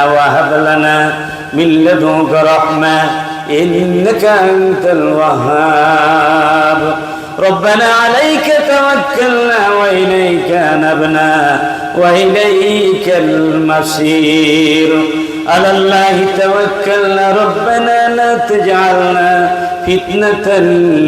وهب لنا من لدنك رحمة إنك أنت الوهاب. ربنا عليك توكلنا وإليك نبنا وإليك المصير. على الله توكلنا ربنا لا تجعلنا فتنة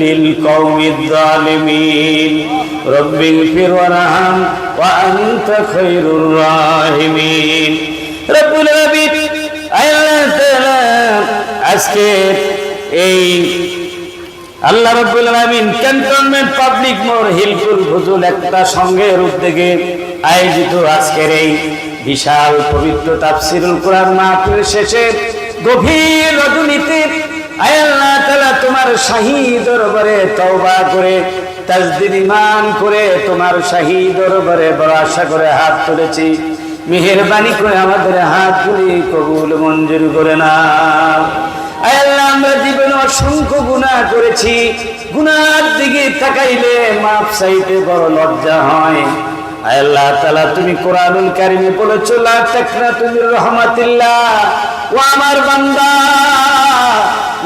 للقوم الظالمين. رب اغفر وارحم وأنت خير الراحمين. রব্বুল আল্লাহ আজকে এই আল্লাহ রব্বুল আলামিন ক্যান্টনমেন্ট পাবলিক মোর ফজুল একটা আয়োজিত আজকের এই বিশাল পবিত্র তাফসিরুল কোরআন মাহফিল শেষে গভীর রজনীতে আল্লাহ তোমার শাহী দরবারে তওবা করে তাজদিদ ইমান করে তোমার শাহী দরবারে বড় আশা করে হাত তুলেছি। মেহরবানি করে আমাদের হাত হাতগুলি কবুল মঞ্জুর করে না আল্লাহ, আমরা জীবনে অসংখ্য গুনাহ করেছি। গুনার দিকে তাকাইলে মাপ চাইতে বড় লজ্জা হয়। আল্লাহ তাআলা, তুমি কোরআনুল কারিমে বলেছ, লা তাকনাতুল রহমাতিল্লাহ। ও আমার বান্দা,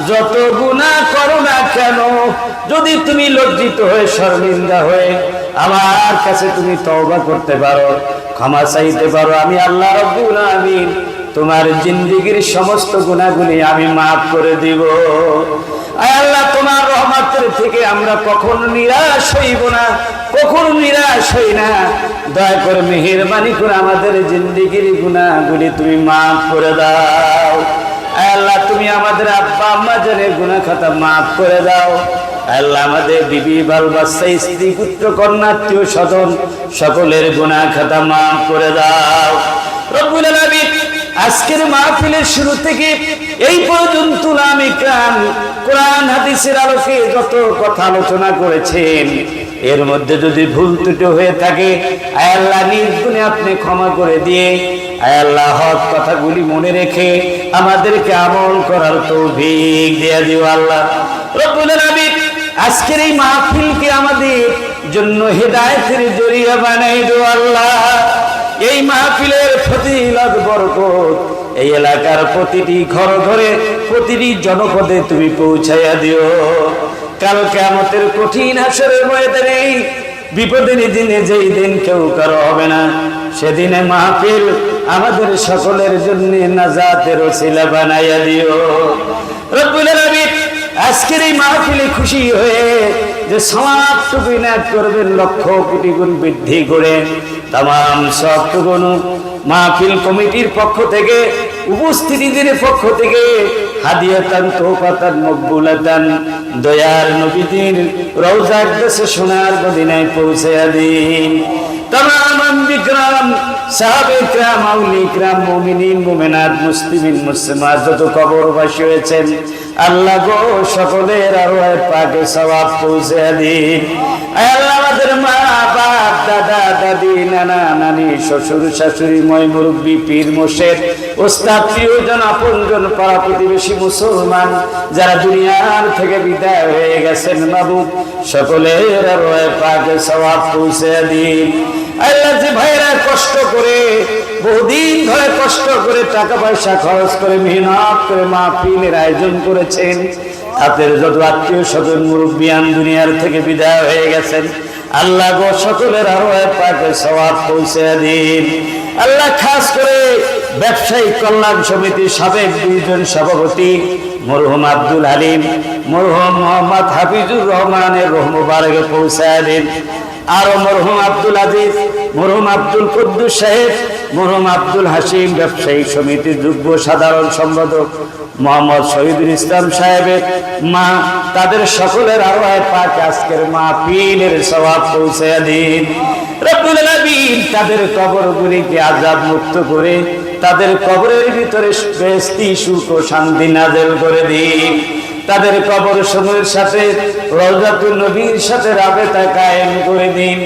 যত গুনাহ করো না কেন, যদি তুমি লজ্জিত হয়ে, শর্মিন্দা হয়ে আমার কাছে তুমি তওবা করতে পারো, ক্ষমা চাইতে পারো, আমি আল্লাহ রব্বুল আমিন তোমার জিন্দিগির সমস্ত গুণাগুলি আমি মাফ করে দিব। আল্লাহ, তোমার রহমতের থেকে আমরা কখন নিরাশ হইব না, কখন নিরাশ হই না। দয়া করে মেহেরবানি করে আমাদের জিন্দিগির গুণাগুলি তুমি মাফ করে দাও। আল্লাহ, তুমি আমাদের আব্বা আম্মা জানের গুণা খাতা মাফ করে দাও। আল্লাহ আমাদের বিবি বাল বাচ্চা স্ত্রী, পুত্র স্বজন, সকলের গুণা খাতা মাফ করে দাও। রব্বুল আজকের মাহফিলের শুরু থেকে এই পর্যন্ত আমি কান কোরআন, হাদিসের আলোকে যত কথা আলোচনা করেছেন, এর মধ্যে যদি ভুল ত্রুটি হয়ে থাকে আল্লাহ নির্গুণে আপনি ক্ষমা করে দিয়ে আল্লাহ হক কথাগুলি মনে রেখে আমাদেরকে আমল করার তৌফিক দিয়ে দিও আল্লাহ। রব্বুল আলামিন আজকের এই মাহফিলকে আমাদের জন্য হেদায়েতের জরিয়া বানাই দিও আল্লাহ? এই মাহফিলের ফজিলত, বরকত, এই এলাকার প্রতিটি ঘর ঘরে, প্রতিটি জনপদে তুমি পৌঁছাইয়া দিও। কাল কেমতের কঠিন হাসরের ময়দানে বিপদের দিনে যেই দিন কেউ কারও হবে না, সেদিনে মাহফিল আমাদের সকলের জন্য নাজাতের ওসিলা বানাইয়া দিও। রব্বুল আজকের এই মাহফিলে খুশি হয়ে যে সমাজটুকু নাট করবেন, লক্ষ কোটি গুণ বৃদ্ধি করে তাম সবটুকুন মাহফিল কমিটির পক্ষ থেকে, উপস্থিতিদের পক্ষ থেকে হাদিয়াতান, তোফাতান, মকবুলাতান, দয়ার নবীদের রওজার দেশে সোনার মদিনায় পৌঁছে দিন। তাম বিক্রম যত হয়েছেন আল্লাহ গো সকলের আল্লাহ মা বাপ দাদা, দাদি, নানা শ্বশুর, শাশুড়ি, ময় মুরব্বী, পীর মোশেদ ওস্তাদ, প্রিয়জন, আপনজন, পাড়া প্রতিবেশী, মুসলমান, যারা দুনিয়ার থেকে বিদায় হয়ে গেছেন, মাবুদ, সকলের আরও পাকে সবাব পৌঁছে দিন। আল্লাহ যে ভাইরা কষ্ট করে, বহুদিন ধরে কষ্ট করে টাকা পয়সা খরচ করে মেহনত করে মাহফিলের আয়োজন করেছেন আপনার যত আত্মীয় স্বজন, মুরব্বিয়ান দুনিয়ার থেকে বিদায় হয়ে গেছেন। আল্লাহ গো সকলের আরও পাকে সবাব পৌঁছে দিন। আল্লাহ খাস করে ব্যবসায়ী কল্যাণ সমিতির সাবেক দুইজন সভাপতি, মরহুম আব্দুল হালিম, মরহুম মোহাম্মদ হাফিজুর রহমানের রহমবারকে পৌঁছায় দিন। আরও মরহুম আব্দুল আজিজ, মরহুম আব্দুল কুদ্দুস সাহেব, মরহুম আব্দুল হাসিম ব্যবসায়ী সমিতির যুগ্ম সাধারণ সম্পাদক, মোহাম্মদ শহীদুল ইসলাম সাহেবের মা, তাদের সকলের আরও পাক আজকের মা পীরের স্বভাব পৌঁছে দিন তাদের কবরগুলিকে আজাব মুক্ত করে তাদের কবরের ভিতরে বেস্তি সুখ ও শান্তি নাজেল করে দিন। তাদের কবর সময়ের সাথে, রওজাতুল নবীর সাথে রাবেতা কায়েম করে দিন।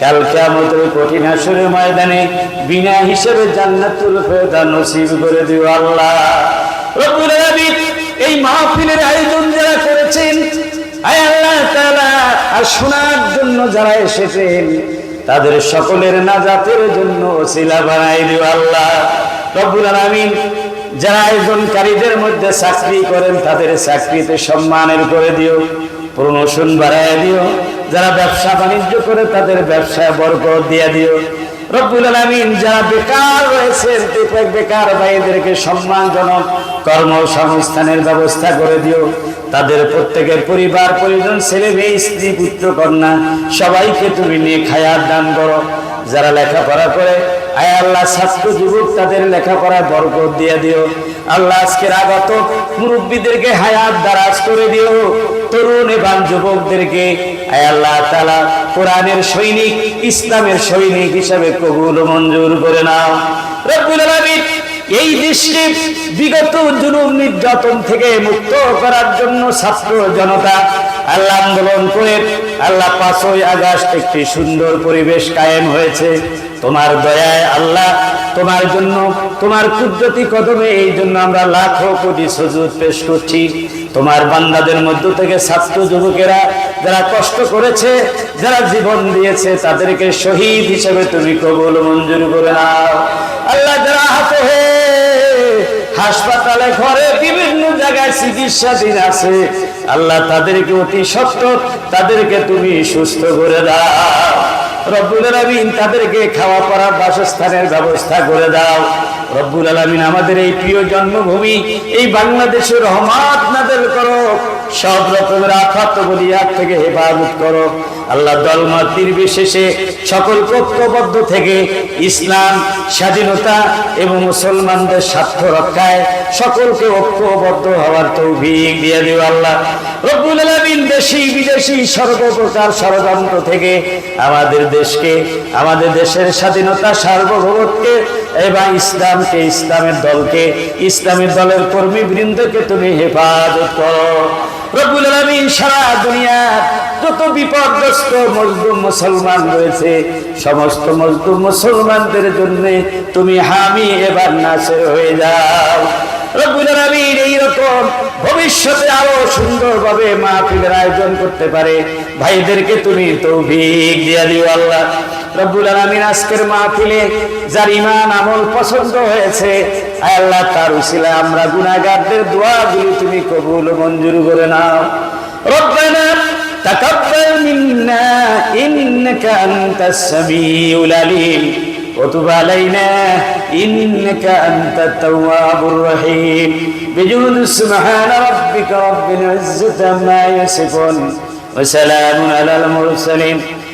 কাল কিয়ামতের কঠিন আসরের ময়দানে বিনা হিসেবে জান্নাতুল ফেরদা নসিব করে দিও আল্লাহ। এই মাহফিলের আয়োজন যারা করেছেন আল্লাহ আর শোনার জন্য যারা এসেছেন, তাদের সকলের নাজাতের জন্য ওসিলা বানাই দিও আল্লাহ। রব্বুল আলামিন যারা আয়োজনকারীদের মধ্যে চাকরি করেন, তাদের চাকরিতে সম্মানের করে দিও প্রমোশন বাড়ায় দিও। যারা ব্যবসা বাণিজ্য করে, তাদের ব্যবসায় বরকত দিয়ে দিও। রব্বুল আলামিন যারা বেকার রয়েছেন, বেকার ভাইদেরকে সম্মানজনক কর্মসংস্থানের ব্যবস্থা করে দিও। তাদের প্রত্যেকের পরিবার, পরিজন, ছেলে মেয়ে, স্ত্রী, পুত্র, কন্যা, সবাইকে তুমি নিয়ে খায়ার দান করো। যারা লেখাপড়া করে আয় আল্লাহ, ছাত্র যুবক তাদের লেখাপড়ায় বরকত দিয়ে দিও। আল্লাহ আজকের আগত মুরব্বীদেরকে হায়াত করে দিও। তরুণ এবং যুবকদেরকে আয় আল্লাহ তালা কোরআনের সৈনিক, ইসলামের সৈনিক হিসাবে কবুল মঞ্জুর করে নাও। এই দেশকে বিগত জুলুম নির্যাতন থেকে মুক্ত করার জন্য ছাত্র জনতা আল্লাহ আন্দোলন করে আল্লাহ পাঁচই আগস্ট একটি সুন্দর পরিবেশ কায়েম হয়েছে। তোমার দয়ায় আল্লাহ তোমার জন্য, তোমার কুদরতি কদমে এই জন্য আমরা লাখো কোটি সজুদ পেশ করছি। তোমার বান্দাদের মধ্য থেকে ছাত্র যুবকেরা যারা কষ্ট করেছে, যারা জীবন দিয়েছে, তাদেরকে শহীদ হিসেবে তুমি কবুল মঞ্জুর করে নাও। আল্লাহ যারা আহত হয়ে হাসপাতালে, ঘরে বিভিন্ন জায়গায় চিকিৎসাধীন আছে। আল্লাহ তাদেরকে অতি সত্য তাদেরকে তুমি সুস্থ করে দাও। রব্বুল আলমিন তাদেরকে খাওয়া পড়ার বাসস্থানের ব্যবস্থা করে দাও। রব্বুল আলমিন আমাদের এই প্রিয় জন্মভূমি, এই বাংলাদেশের রহমাত নাদের করো। সব রকমের আফাত বলিয়ার থেকে হেফাজত করো। আল্লাহ দলমত নির্বিশেষে সকল ঐক্যবদ্ধ থেকে ইসলাম, স্বাধীনতা এবং মুসলমানদের স্বার্থ রক্ষায় সকলকে ঐক্যবদ্ধ হওয়ার তৌফিক দিয়ে দিও আল্লাহ। রব্বুল আলামিন দেশি, বিদেশি, সর্বপ্রকার ষড়যন্ত্র থেকে আমাদের দেশকে, আমাদের দেশের স্বাধীনতা, সার্বভৌমত্বকে এবং ইসলামকে, ইসলামের দলকে, ইসলামের দলের কর্মীবৃন্দকে তুমি হেফাজত করো। রব্বুল আলামিন সারা দুনিয়ার যত বিপদগ্রস্ত মজলুম মুসলমান রয়েছে, সমস্ত মজলুম মুসলমানদের জন্য তুমি হামি এবার নাসের হয়ে যাও। রব্বুল আলামিন এইরকম ভবিষ্যতে আরও সুন্দরভাবে মাহফিলের আয়োজন করতে পারে। ভাইদেরকে তুমি তৌফিক দিয়ে দিও আল্লাহ। রব্বুল আলামিন আজকের মাহফিলে যার ইমান আমল পছন্দ হয়েছে আয় আল্লাহ তার উসিলা আমরা গুনাহগারদের দোয়াগুলি তুমি কবুল ও মঞ্জুর করে নাও রব্বানা تقبل منا إنك أنت السميع العليم وتب علينا إنك أنت التواب الرحيم بجود سبحان ربك رب العزة ما يصفون وسلام على المرسلين